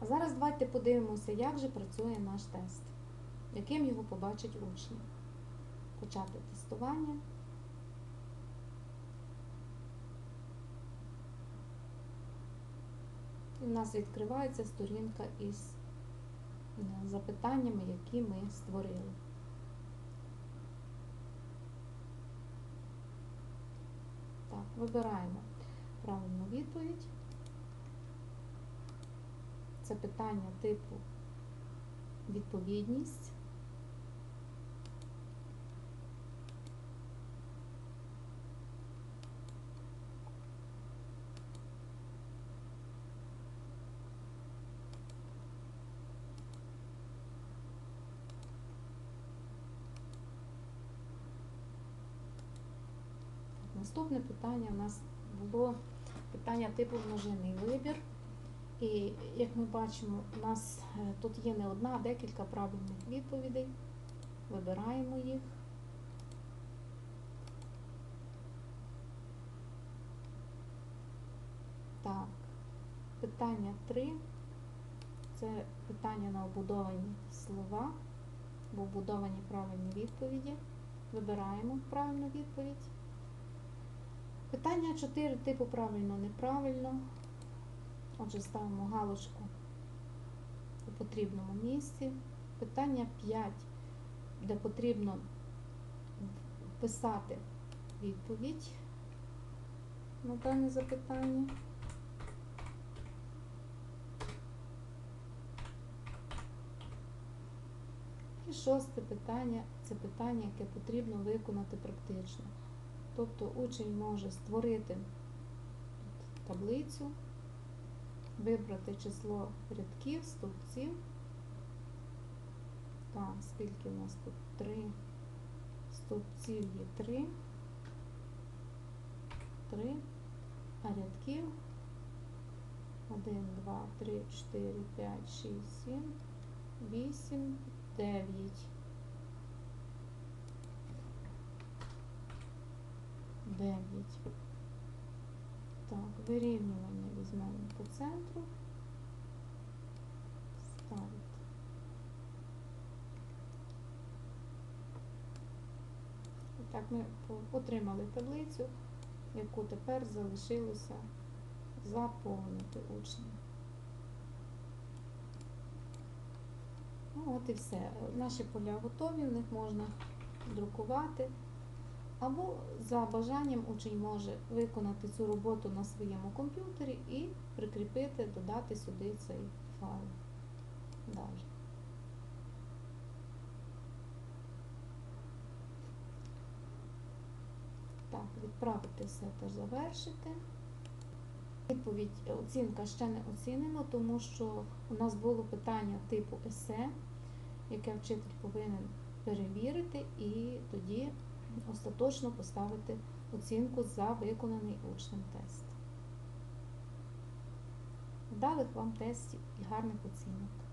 А зараз давайте подивимося, як же працює наш тест, яким його побачать учні. Почати тестування. І в нас відкривається сторінка із е, запитаннями, які ми створили. Так, вибираємо правильну відповідь. Це питання типу відповідність. Наступне питання у нас було питання типу множинний вибір. І як ми бачимо, у нас е, тут є не одна, а декілька правильних відповідей. Вибираємо їх. Так, питання 3. Це питання на обудовані слова, бо обудовані правильні відповіді. Вибираємо правильну відповідь. Питання 4 типу правильно, неправильно. Отже, ставимо галочку у потрібному місці. Питання 5, де потрібно вписати відповідь на дане запитання. І шосте питання це питання, яке потрібно виконати практично. Тобто учень може створити таблицю, вибрати число рядків, стовпців. Так, скільки у нас тут? Три стовпців є три. Три. А рядків 1, 2, 3, 4, 5, 6, 7, 8, 9. Дев'ять. Так, вирівнювання візьмемо по центру. Ставити. І так, ми отримали таблицю, яку тепер залишилося заповнити учням. Ну, от і все. Наші поля готові, в них можна друкувати. Або за бажанням учень може виконати цю роботу на своєму комп'ютері і прикріпити, додати сюди цей файл. Далі. Так, відправити все та завершити. Відповідь оцінка ще не оцінена, тому що у нас було питання типу есе, яке вчитель повинен перевірити і тоді остаточно поставити оцінку за виконаний учнем тест. Вдалих вам тестів і гарних оцінок.